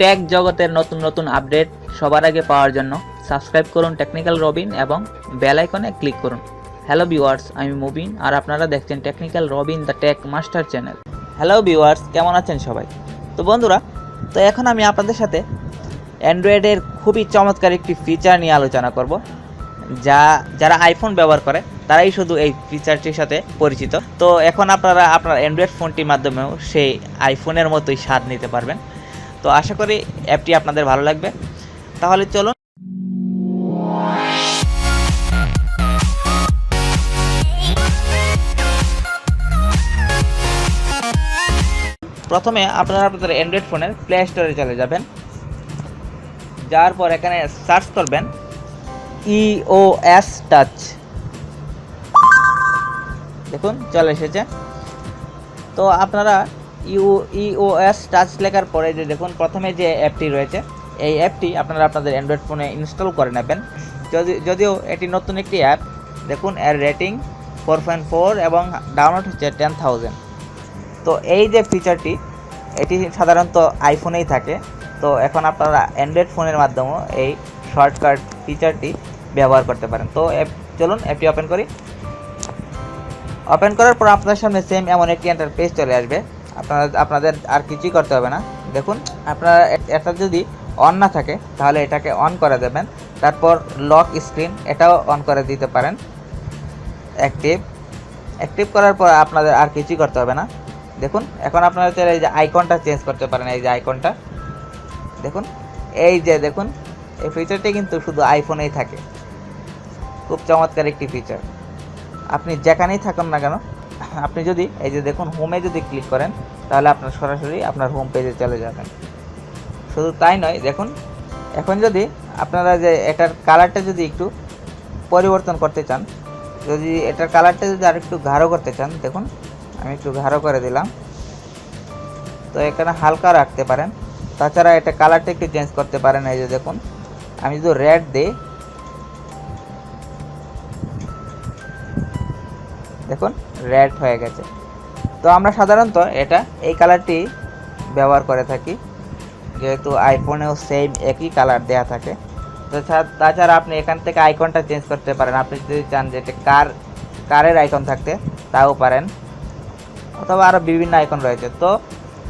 Take জগতের নতুন নতুন আপডেট সবার আগে পাওয়ার জন্য সাবস্ক্রাইব করুন টেকনিক্যাল রবিন এবং বেল আইকনে ক্লিক করুন। হ্যালো ভিউয়ার্স আমি মুবিন আর আপনারা দেখছেন technical Robin the tech master channel hello viewers কেমন আছেন সবাই? তো বন্ধুরা, তো এখন আমি আপনাদের সাথে অ্যান্ড্রয়েডের খুবই চমৎকার একটি ফিচার নিয়ে আলোচনা করব, যা যারা আইফোন ব্যবহার করে, তারাই শুধু এই ফিচারটির সাথে পরিচিত। তো এখন আপনারা আপনার অ্যান্ড্রয়েড ফোনটির মাধ্যমেও সেই আইফোনের মতোই স্বাদ নিতে পারবেন। তো আশা করি অ্যাপটি আপনাদের ভালো লাগবে। তাহলে চলুন। প্রথমে আপনারা আপনাদের অ্যান্ড্রয়েড ফোনের প্লে স্টোরে চলে যাবেন। যাওয়ার পর এখানে সার্চ করবেন E ইওএস টাচ দেখুন, চলে এসেছে। তো আপনারা ইউ ইওএস টাচ লেখার পরে যে দেখুন, প্রথমে যে অ্যাপটি রয়েছে, এই অ্যাপটি আপনারা আপনাদের অ্যান্ড্রয়েড ফোনে ইনস্টল করে নেবেন। যদি, যদিও এটি নতুন একটি অ্যাপ দেখুন, এর রেটিং ফোর পয়েন্ট ফোর এবং ডাউনলোড হচ্ছে টেন থাউজেন্ড তো এই যে ফিচারটি এটি সাধারণত আইফোনেই থাকে। তো এখন আপনারা অ্যান্ড্রয়েড ফোনের মাধ্যমেও এই শর্টকাট ফিচারটি ব্যবহার করতে পারেন। তো অ্যাপ চলুন অ্যাপটি ওপেন করি। ওপেন করার পর আপনার সামনে সেম এমন একটি পেজ চলে আসবে। আপনারা আপনাদের আর কিছুই করতে হবে না। দেখুন, আপনারা এটা যদি অন না থাকে, তাহলে এটাকে অন করে দেবেন। তারপর লক স্ক্রিন এটাও অন করে দিতে পারেন। অ্যাক্টিভ অ্যাক্টিভ করার পর আপনাদের আর কিছুই করতে হবে না। দেখুন, এখন আপনারা চাইলে এই যে আইকনটা চেঞ্জ করতে পারেন, এই যে আইকনটা দেখুন, এই যে দেখুন, এই ফিচারটি কিন্তু শুধু আইফোনেই থাকে। খুব চমৎকার একটি ফিচার আপনি যেখানেই থাকুন না কেন আপনি যদি, এই যে দেখুন হোমে যদি ক্লিক করেন, তাহলে আপনার সরাসরি আপনার হোম পেজে চলে যাবেন শুধু তাই নয়, দেখুন, এখন যদি আপনারা যে এটার কালারটা যদি একটু পরিবর্তন করতে চান, যদি এটার কালারটা যদি আর একটু গাঢ় করতে চান, দেখুন, আমি একটু গাঢ় করে দিলাম। তো এখানে হালকা রাখতে পারেন। তাছাড়া এটা কালারটা একটু চেঞ্জ করতে পারেন, এই যে দেখুন, আমি যদি রেড দিই দেখুন রেড হয়ে গেছে। তো আমরা সাধারণত এটা এই কালারটি ব্যবহার করে থাকি। যেহেতু আইফোনেও সেম একই কালার দেয়া থাকে। তাছাড়া তাছাড়া আপনি এখান থেকে আইকনটা চেঞ্জ করতে পারেন। আপনি যদি চান যে এটা কার কারের আইকন থাকতে, তাও পারেন। অথবা আরও বিভিন্ন আইকন রয়েছে। তো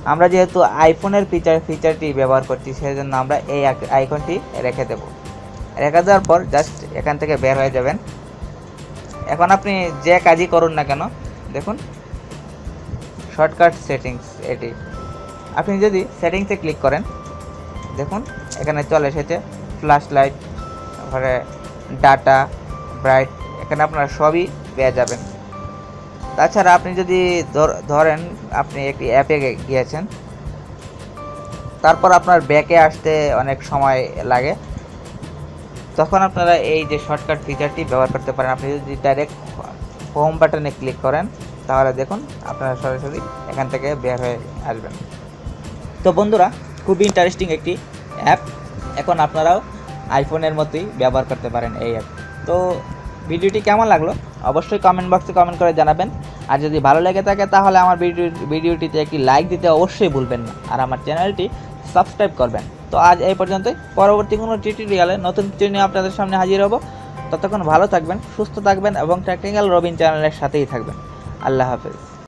আমরা যেহেতু আইফোনের ফিচার ফিচারটি ব্যবহার করছি সেই জন্য আমরা এই আইক- আইকনটি রেখে দেব। রেখে দেওয়ার পর জাস্ট এখান থেকে বের হয়ে যাবেন। এখন আপনি যে কাজই করুন না কেন, দেখুন শর্টকাট সেটিংস এটি। আপনি যদি সেটিংসে ক্লিক করেন, দেখুন, এখানে চলে এসেছে ফ্ল্যাশ লাইট তারপরে ডাটা ব্রাইট এখানে আপনারা সবই পেয়ে যাবেন। তাছাড়া আপনি যদি ধর- ধরেন আপনি একটি অ্যাপে গিয়েছেন, তারপর আপনার ব্যাকে আসতে অনেক সময় লাগে। তখন আপনারা এই যে শর্টকাট ফিচারটি ব্যবহার করতে পারেন। আপনি যদি ডাইরেক্ট হোম বাটনে ক্লিক করেন, তাহলে দেখুন আপনারা সরাসরি এখান থেকে বের হয়ে আসবেন। তো বন্ধুরা, খুবই ইন্টারেস্টিং একটি অ্যাপ এখন আপনারাও আইফোনের মতোই ব্যবহার করতে পারেন এই অ্যাপ তো ভিডিওটি কেমন লাগল? অবশ্যই কমেন্ট বক্সে কমেন্ট করে জানাবেন। আর যদি ভালো লেগে থাকে, তাহলে আমার ভিডিও ভিডিওটিতে একটি লাইক দিতে অবশ্যই ভুলবেন না। আর আমার চ্যানেলটি সাবস্ক্রাইব করবেন। তো আজ এই পর্যন্তই। পরবর্তী কোনো টিউটোরিয়ালে নতুন কিছু নিয়ে আপনাদের সামনে হাজির হব। ততক্ষণ ভালো থাকবেন, সুস্থ থাকবেন এবং টেকনিক্যাল রবিন চ্যানেলের সাথেই থাকবেন। আল্লাহ হাফেজ।